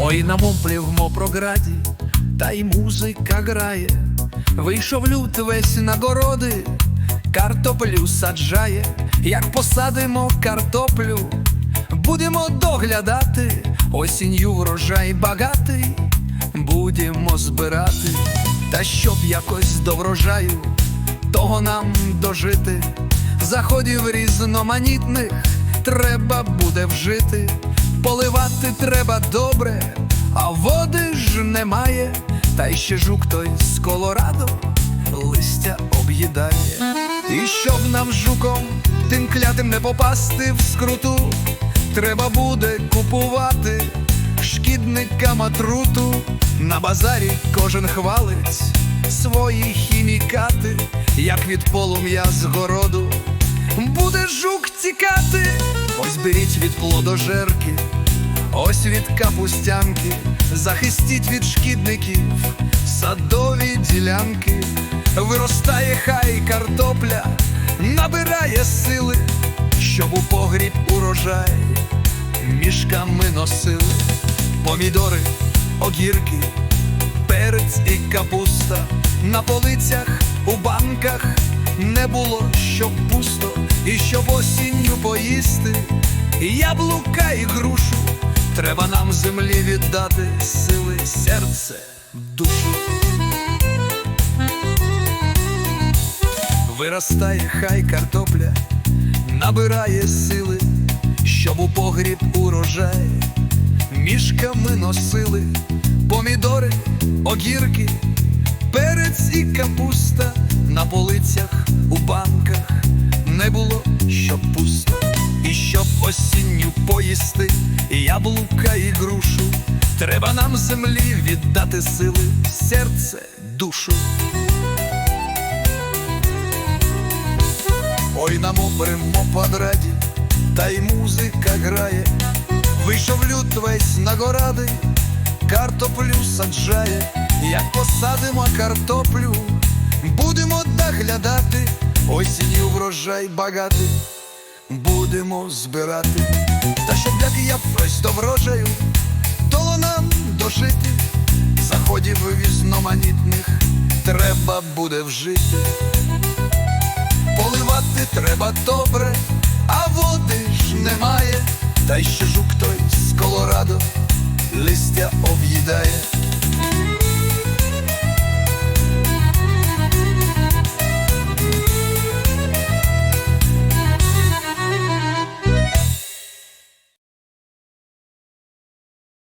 Ой, на мумплі в та й музика грає. Вийшов лют весь на городи, картоплю саджає, як посадимо картоплю, будемо доглядати, осінню врожай багатий, будемо збирати, та щоб якось до врожаю, того нам дожити, заходів різноманітних треба буде вжити, поливати треба добре, а води ж немає, та й ще жук той з Колорадо листя об'їдає. І щоб нам жуком тим клятим не попасти в скруту, треба буде купувати шкідникам отруту. На базарі кожен хвалить свої хімікати, як від полум'я з городу буде жук тікати. Ось беріть від плодожерки, ось від капустянки, захистіть від шкідників садові ділянки, виростає хай картопля, набирає сили, щоб у погріб урожай мішками носили. Помідори, огірки, перець і капуста. На полицях у банках не було щоб пусто, і щоб осінню поїсти яблука і грушу. Треба нам землі віддати сили, серце, душу. Виростає хай картопля, набирає сили, щоб у погріб урожай мішками носили помідори, огірки, перець і капуста на полицях у банках не було щоб пусто, осінню поїсти яблука і грушу. Треба нам землі віддати сили, серце, душу. Ой, на мопримо подраді, та й музика грає. Вийшов люд весь на горади, картоплю саджає, як посадимо картоплю, будемо доглядати, осінню врожай багатий, будемо збирати. Та щоб як я весь до врожаю, то нам дожити, заходів різноманітних треба буде вжити. Поливати треба добре, а води ж немає, та й ще жук той з Колорадо листя об'їдає.